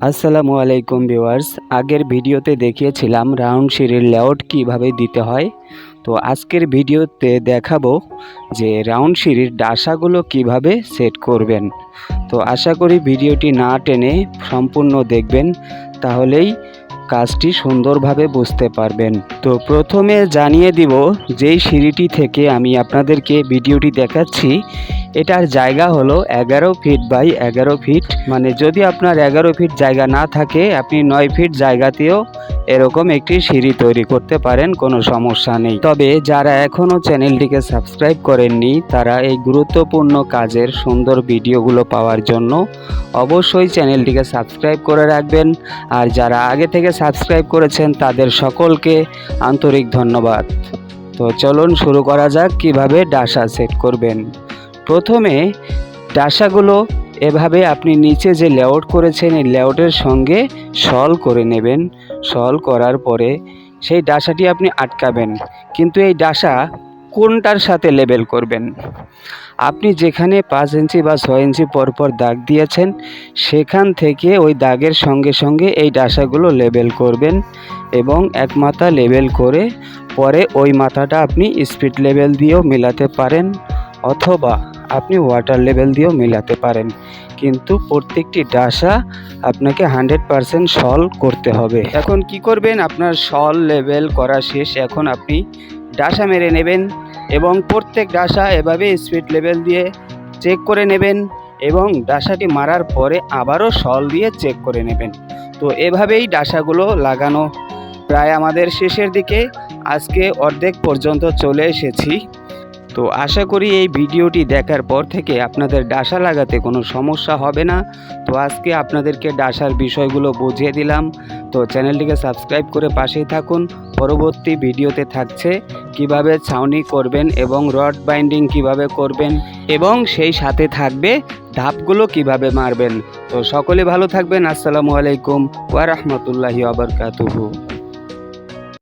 আসসালামু আলাইকুম ভিউয়ার্স। আগের ভিডিওতে দেখিয়েছিলাম রাউন্ড সিঁড়ির লেআউট কীভাবে দিতে হয়। তো আজকের ভিডিওতে দেখাবো যে রাউন্ড সিঁড়ির ডাসাগুলো কীভাবে সেট করবেন। তো আশা করি ভিডিওটি না টেনে সম্পূর্ণ দেখবেন। তাহলেই কাজটি সুন্দরভাবে বুঝতে পারবেন। তো প্রথমে জানিয়ে দিব যেই সিঁড়িটি থেকে আমি আপনাদেরকে ভিডিওটি দেখাচ্ছি, এটার জায়গা হলো এগারো ফিট বাই এগারো ফিট। মানে যদি আপনার এগারো ফিট জায়গা না থাকে, আপনি নয় ফিট জায়গাতেও এরকম একটি সিঁড়ি তৈরি করতে পারেন, কোনো সমস্যা নেই। তবে যারা এখনও চ্যানেলটিকে সাবস্ক্রাইব করেননি, তারা এই গুরুত্বপূর্ণ কাজের সুন্দর ভিডিওগুলো পাওয়ার জন্য অবশ্যই চ্যানেলটিকে সাবস্ক্রাইব করে রাখবেন। আর যারা আগে থেকে সাবস্ক্রাইব করেছেন তাদের সকলকে আন্তরিক ধন্যবাদ। তো চলুন শুরু করা যাক কীভাবে ডাসা সেট করবেন। প্রথমে ডাসাগুলো এভাবে আপনি নিচে যে লেআউট করেছেন, এই লেআউটের সঙ্গে সল করে নেবেন। সল করার পরে সেই ডাসাটি আপনি আটকাবেন। কিন্তু এই ডাসা কোনটার সাথে লেবেল করবেন? আপনি যেখানে পাঁচ ইঞ্চি বা ছয় ইঞ্চি পরপর দাগ দিয়েছেন, সেখান থেকে ওই দাগের সঙ্গে সঙ্গে এই ডাসাগুলো লেবেল করবেন এবং এক মাথা লেবেল করে পরে ওই মাথাটা আপনি স্পিড লেভেল দিয়েও মেলাতে পারেন অথবা আপনি ওয়াটার লেভেল দিয়েও মেলাতে পারেন। কিন্তু প্রত্যেকটি ডাসা আপনাকে হান্ড্রেড পারসেন্ট সল করতে হবে। এখন কি করবেন? আপনার সল লেভেল করা শেষ। এখন আপনি ডাসা মেরে নেবেন এবং প্রত্যেক ডাসা এভাবে স্পিড লেভেল দিয়ে চেক করে নেবেন এবং ডাসাটি মারার পরে আবারও সল দিয়ে চেক করে নেবেন। তো এভাবেই ডাসাগুলো লাগানো। প্রায় আমাদের শেষের দিকে। আজকে অর্ধেক পর্যন্ত চলে এসেছি। তো আশা করি এই ভিডিওটি দেখার পর থেকে আপনাদের ডাসা লাগাতে কোনো সমস্যা হবে না। তো আজকে আপনাদেরকে ডাসার বিষয়গুলো বুঝিয়ে দিলাম। তো চ্যানেলটিকে সাবস্ক্রাইব করে পাশেই থাকুন। পরবর্তী ভিডিওতে থাকছে কীভাবে ছাউনি করবেন এবং রড বাইন্ডিং কীভাবে করবেন এবং সেই সাথে থাকবে ধাপগুলো কীভাবে মারবেন। তো সকলে ভালো থাকবেন। আসসালামু আলাইকুম। ওয়া রাহমাতুল্লাহি ওয়া বারাকাতুহু।